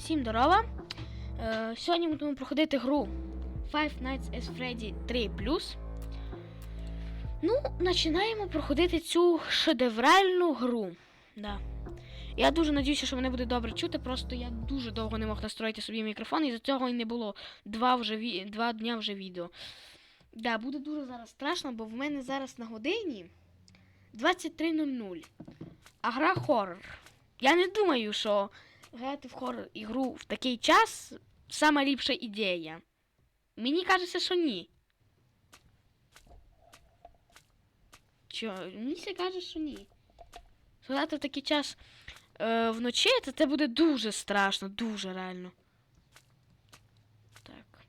Всім здорова! Е, сьогодні будемо проходити гру Five Nights at Freddy 3 Ну, починаємо проходити цю шедевральну гру. Да. Я дуже надіюся, що мене буде добре чути, просто я дуже довго не мог настроїти собі мікрофон, і за цього і не було два, вже два дня вже відео. Да, буде дуже зараз страшно, бо в мене зараз на годині 23.00. А гра хоррор. Я не думаю, що грати в хоррор ігру в такий час сама ліпша ідея. Мені кажеться, що ні. Чо? Мені все каже, що ні. Грати в такий час е, вночі, то це буде дуже страшно, дуже реально. Так.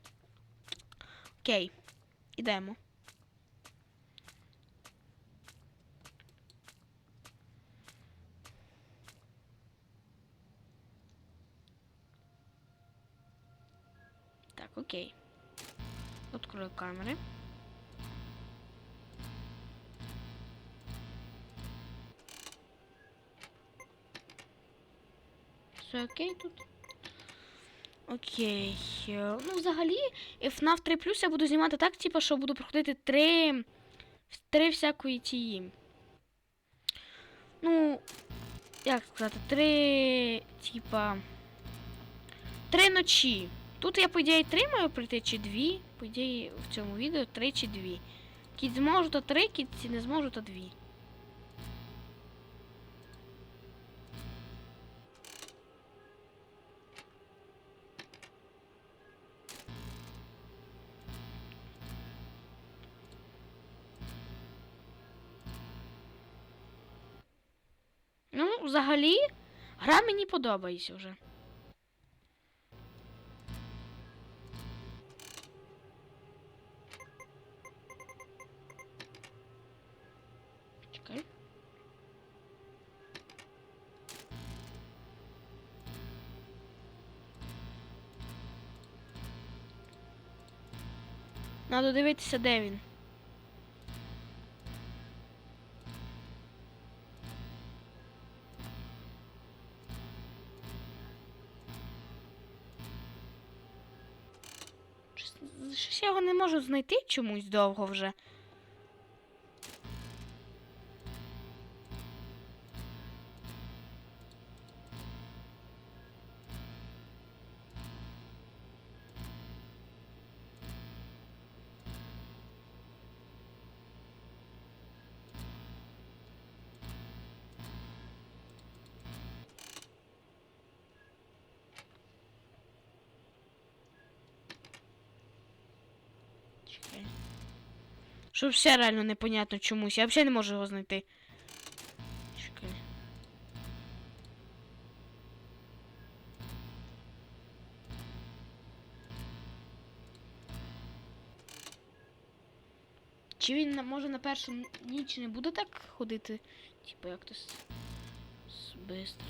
Окей. Ідемо. Так, окей. Открою камери. Все окей тут? Окей. Е, Ну, взагалі, FNAF 3 я буду знімати так, типу, що буду проходити три. Три всякої тії. Ну, як сказати, три. Типа. Три ночі. Тут я, по ідеї, три маю пройти, чи дві. По ідеї, в цьому відео три чи дві. Кіт зможу, то три, кіт не зможу, то дві. Ну, взагалі, гра мені подобається вже. Надо дивитися, де він. Щось- я його не можу знайти чомусь довго вже. Чекай. Що все реально непонятно чомусь. Я взагалі не можу його знайти. Чекай. Чи він може на першу ніч не буде так ходити? Типу як то бистро.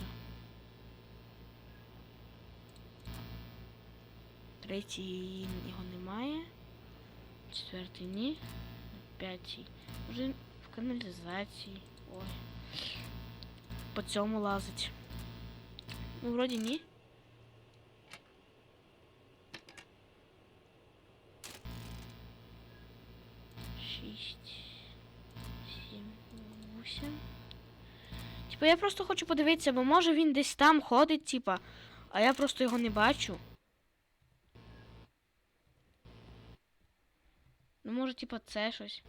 Третій його немає. Четвертий ні. П'ятий. Може в каналізації. Ой. По цьому лазить. Ну, вроді ні. Шість. Сім. Вісім. Типа я просто хочу подивитися, бо може він десь там ходить, типа, а я просто його не бачу. Ну, може, типа, це щось.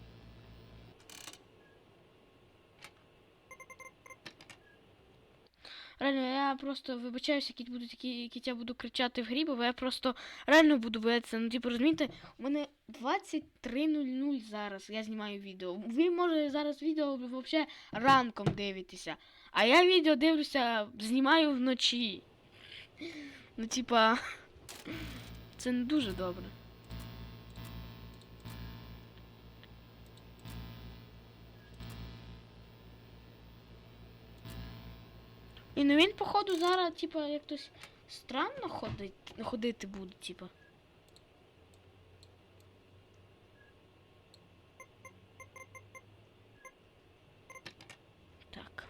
Реально, я просто вибачаюся, які будуть які, які я буду кричати в грі, бо я просто реально буду боятися. Ну, типу, розумієте, у мене 23.00 зараз. Я знімаю відео. Ви, може, зараз відео взагалі ранком дивитеся. А я відео дивлюся, знімаю вночі. Ну, типа, це не дуже добре. І ну він, походу, зараз, типа, як хтось странно ходить, ходити буде, типа. Так.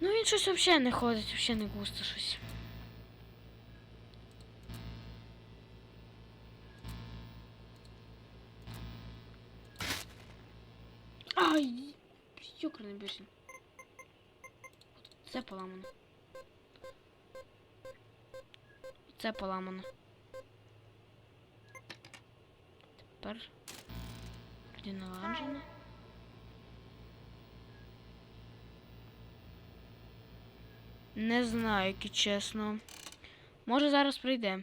Ну він щось взагалі не ходить, взагалі не густо щось. Ай! Юкерний бішень. Це поламано. Це поламано. Тепер наладжено. Не знаю, які чесно. Може зараз прийде.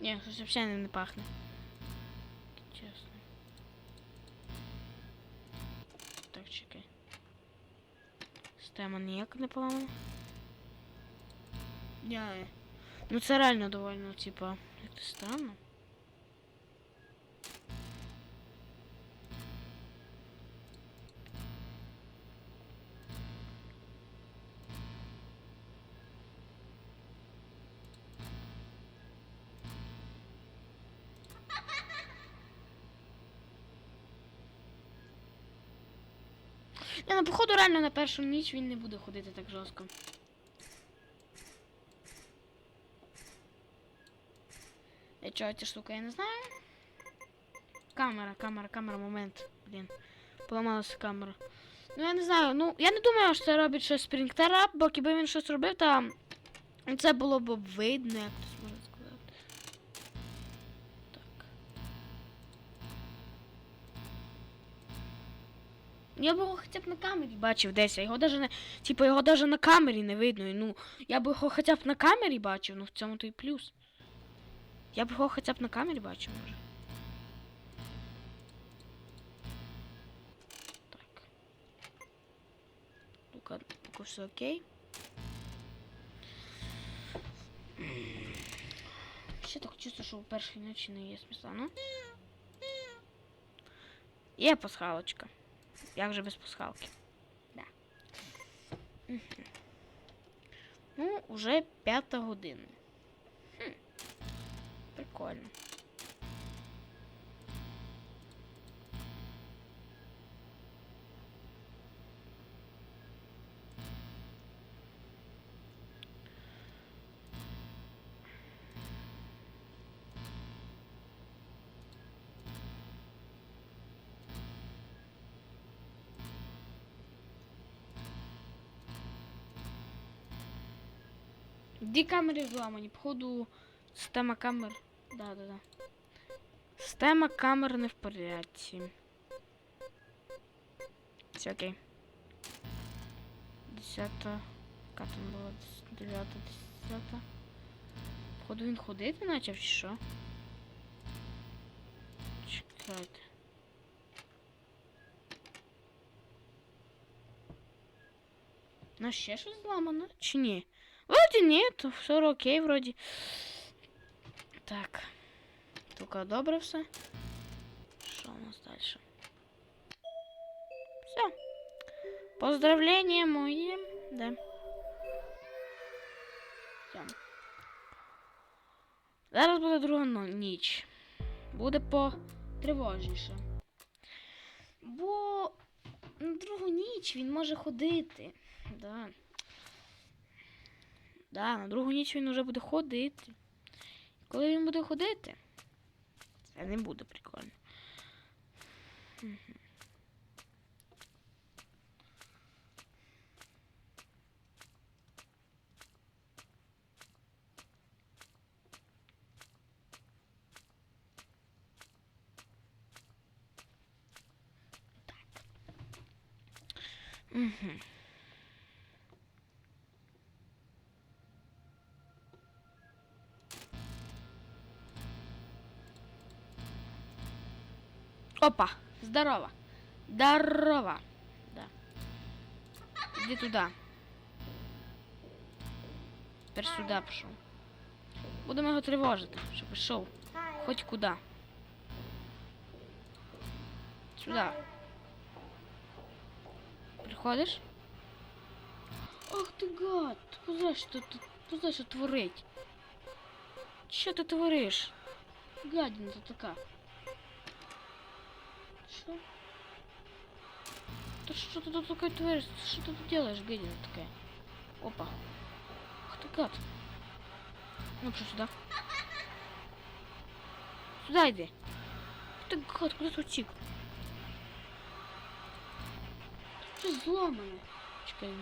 Ні, щось взагалі не пахне. Чесно. Так, чекай. Система ніяк не поламана. Ні. Ну це реально довольно, типа, як то странно. Ну походу реально на першу ніч він не буде ходити так жорстко. Я чого ця штука, я не знаю. Камера, камера, камера, момент. Блін. Поламалася камера. Ну я не знаю, ну я не думаю, що це робить щось спрінтера, бо якби він щось робив, то це було б видно, як хтось може Я б його хоча б на камері бачив десь, а його даже не. Типу його даже на камері не видно. Ну, я б його хоча б на камері бачив, ну в цьому то і плюс. Я б його хоча б на камері бачив, може. Так. Ну-ка, поки все окей. Ще так чувство, що у першій ночі не є смисла, ну? Є пасхалочка. Як же без пасхалки? Да. Угу. Ну, уже п'ята година. Хм. Прикольно. Дві камери зламані. Походу, система камер. Да, да, да. Система камер не в порядці. Все окей. Десята. Яка там була? Дев'ята, десята. Походу він ходити почав чи що? Чекайте. Ну ще щось зламано? Чи ні? Вроде нет, все окей, вроде. Так. Только добре все. Что у нас дальше? Все. Поздравления мои. Да. Все. Зараз буде друга но- ніч. Буде потривожніше. Бо на другу ніч він може ходити. Да. Да, на другу ніч він вже буде ходити. Коли він буде ходити, це не буде прикольно. Так. Мгм. Опа, здорово. Здорово. Да. Иди туда. Тепер сюди пішов. Будемо його тривожити, щоб пішов. Хоч куди. Сюди. Приходиш? Ах ти гад! Поза що тут? Поза що творить? Що ти твориш? Гадина ти така. Что? Ты что ты тут такое творишь? Что ты тут делаешь, гадина такая? Опа. Ах ты гад. Ну что сюда? Сюда иди. Ты гад, куда ты утік? Что зломане? Чекай.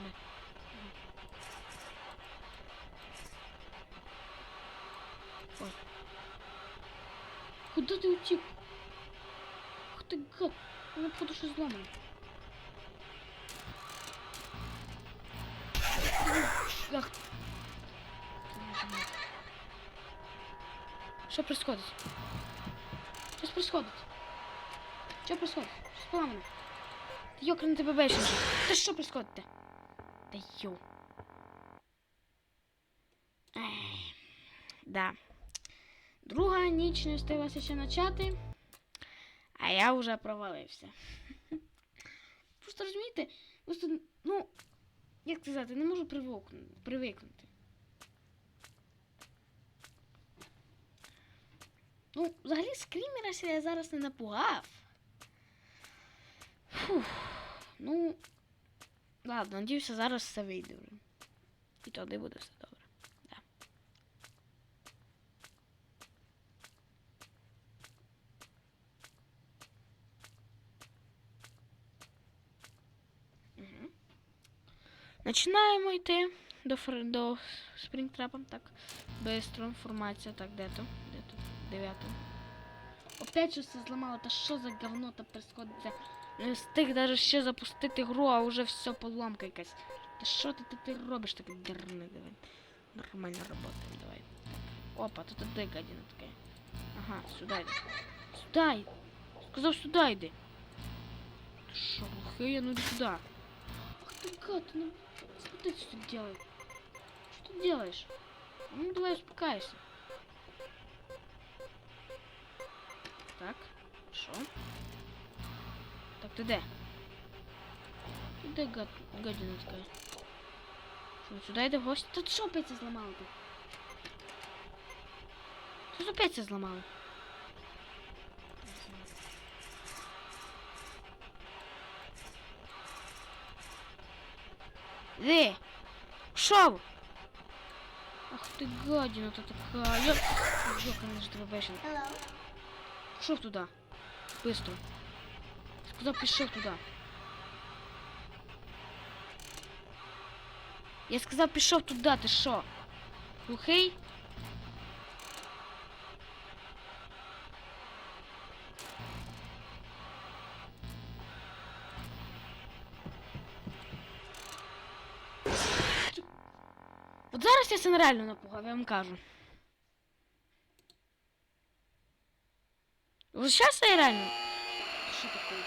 Ой. Куда ты утік? Ты гад. Ну, походу, що зломане. Ах. Що происходит? Що происходит? Що происходит? Що поламано? Та йокр на тебе бешен. Та що происходит-то? Та йо. Да. Друга ніч не встиглася ще почати, а я вже провалився. Просто розумієте, просто, ну, як сказати, не можу привикнути. Ну, взагалі скрімера я зараз не напугав. Фух. Ну, ладно, надіюся, зараз все вийде. І тоді буде все добре. Да. Мгм. Починаємо йти до, фр- до спрінгтрапа. Так. Бистро, інформація. Так, де то? Де то? Дев'ято. Опять щось зламало. Та що за говно там происходить? Не встиг навіть ще запустити гру, а вже все поломка якась. Та що ти, ти, ти робиш таке дерне? Давай. Нормально работаем, давай. Опа, тут де гадина така. Ага, сюди йди. Сюди йди. Сказав, сюди йди. Ти що, глухий? Ну иди сюда. Ах ты гад, ну что ты делаешь. Что ты делаешь? Ну давай успокайся. Так, що? Так, ти де? Ти де гад, гадина така? Що, сюди йде в гості? Тут що опять це зламали ти? Тут опять це зламали. Де? Що? ви? Ах ти гадина то така. Я... Йока, не ж тебе бешен. Пішов туди. Быстро. Сказав, пішов туди. Я сказав, пішов туди, ти що? Глухий? От зараз я це реально напугав, я вам кажу. Вот сейчас я реально... Что такое?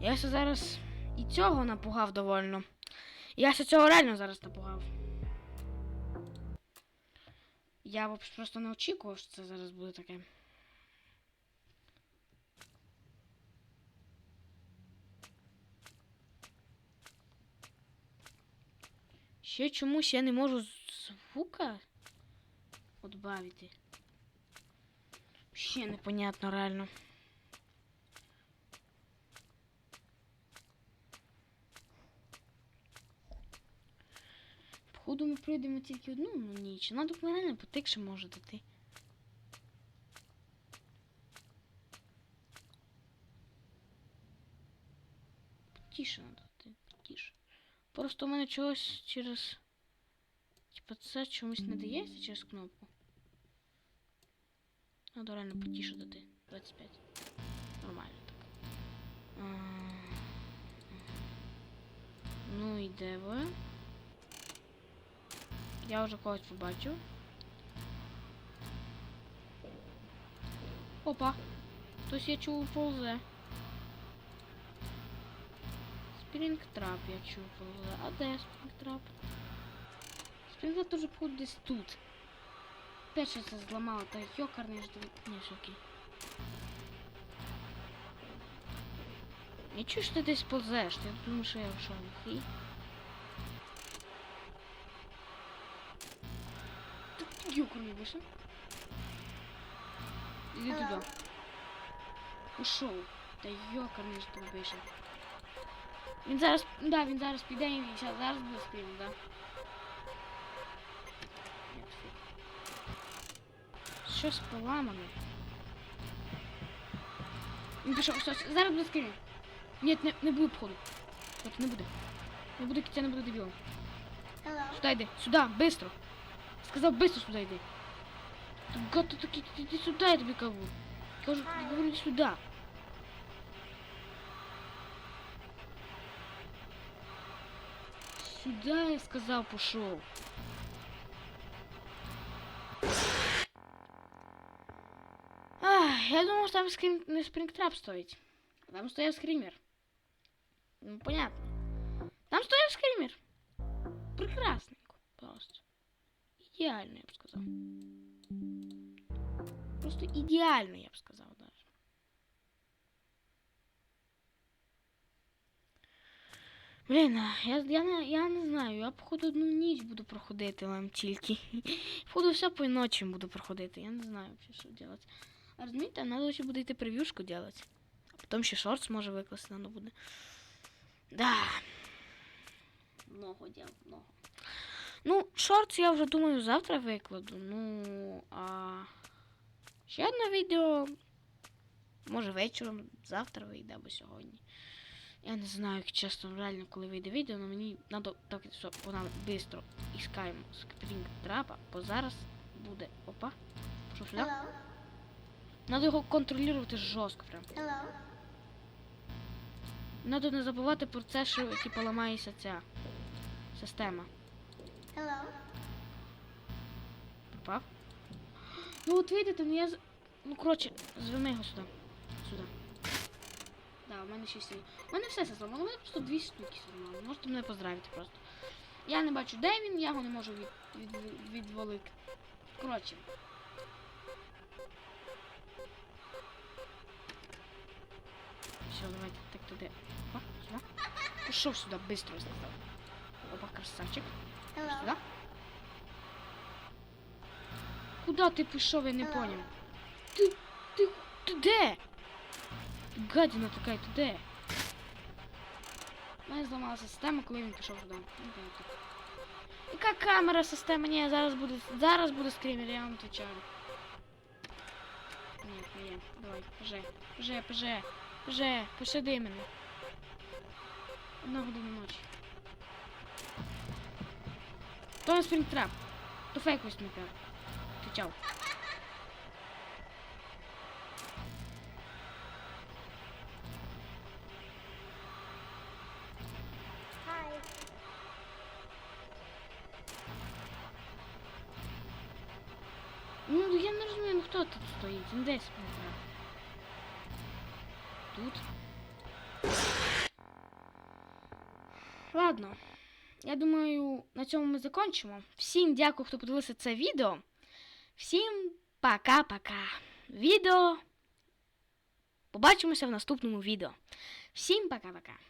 Я ще зараз і цього напугав довольно. Я ще цього реально зараз напугав. Я просто не очікував, що це зараз буде таке. Ще чомусь я не можу звука отбавити. Ще непонятно реально. Походу ми пройдемо тільки одну ну, ніч. Надо б реально потикше може дати. Тише надо. Просто у мене чогось через. Типа це чомусь не дається через кнопку. Надо реально потише дати. 25. Нормально так. А, Ну і де ви? Я вже когось побачив. Опа! Хтось я чув повзе. Спрінгтрап я чув повзе. А де спрінгтрап? Спрінгтрап теж походу десь тут. Перше це зламало, та йокарний ж дивітнішки. Я чую, що ти десь повзеш. Я думаю, що я в шоу. Ёкарный вышел. Иди туда. Ушов. Та ёкарний ж ти вийшов. Він зараз, да, він зараз піде і щас- зараз буде скрім, да. Щось поламане. Він пішов, все, зараз буде скрім. Ні, не, не буде походу. От, не буде. Не буде киття, не буде дебілом. Сюда йди, сюда, быстро. Сказав, быстро сюда йди. Гад ти такий, ти сюди, я тобі кажу. Кажу, говорю, сюди. Сюда я сказав, пішов. Ах, я думав, що там скрім... не спрингтрап стоїть. А Там стояв скример. Ну, понятно. Там стояв скример. Прекрасненько. Просто. Ідеально, я б сказав. Просто ідеально, я б сказав даже. Блін, я, я, не, я не знаю, я походу одну ніч буду проходити вам тільки. Походу все по ночі буду проходити, я не знаю що робити. А розумієте, треба ще буде йти прев'юшку робити. А потім ще шортс може викласти треба буде. Да. Много дел, много. Ну, шортс я вже думаю завтра викладу. Ну, а ще одне відео. Може вечором, завтра вийде або сьогодні. Я не знаю, як чесно, реально, коли вийде відео, але мені треба так, що вона швидко іскаємо скрінг трапа, бо зараз буде. Опа. Hello. Надо його контролювати жорстко прям. Hello. Надо не забувати про це, що типу ламається ця система. Hello. Попав? Ну от видите, ну я. Ну коротше, звеми його. Сюди. Да, у мене ще сі. У мене все це зламало, у мене просто дві штуки зламало. Можете мене поздравити просто. Я не бачу, де він, я його не можу від, від, відволити. Коротше. Все, давайте так туди. Опа, сюди. Пішов сюди, быстро я сказав. Опа, красавчик. Hello. Сюда? Куда ти пішов, я не Hello. поняв. Ти, ти, ти де? Гадіна така, ти де? У мене зламалася система, коли він пішов туди. Ну, понятно. Яка камера система? Ні, зараз буде, зараз буде скример, я вам отвечаю. Ні, не є. Давай, поже, поже, поже, поже, посади мене. Одна година ночі. То не спринтрап. То фейковий спринтрап. Отвечал. Hi. Хто тут стоїть? Ну де спринтрап? Тут. Ладно. Я думаю, на цьому ми закінчимо. Всім дякую, хто подивився це відео. Всім пока-пока. Відео. Побачимося в наступному відео. Всім пока-пока.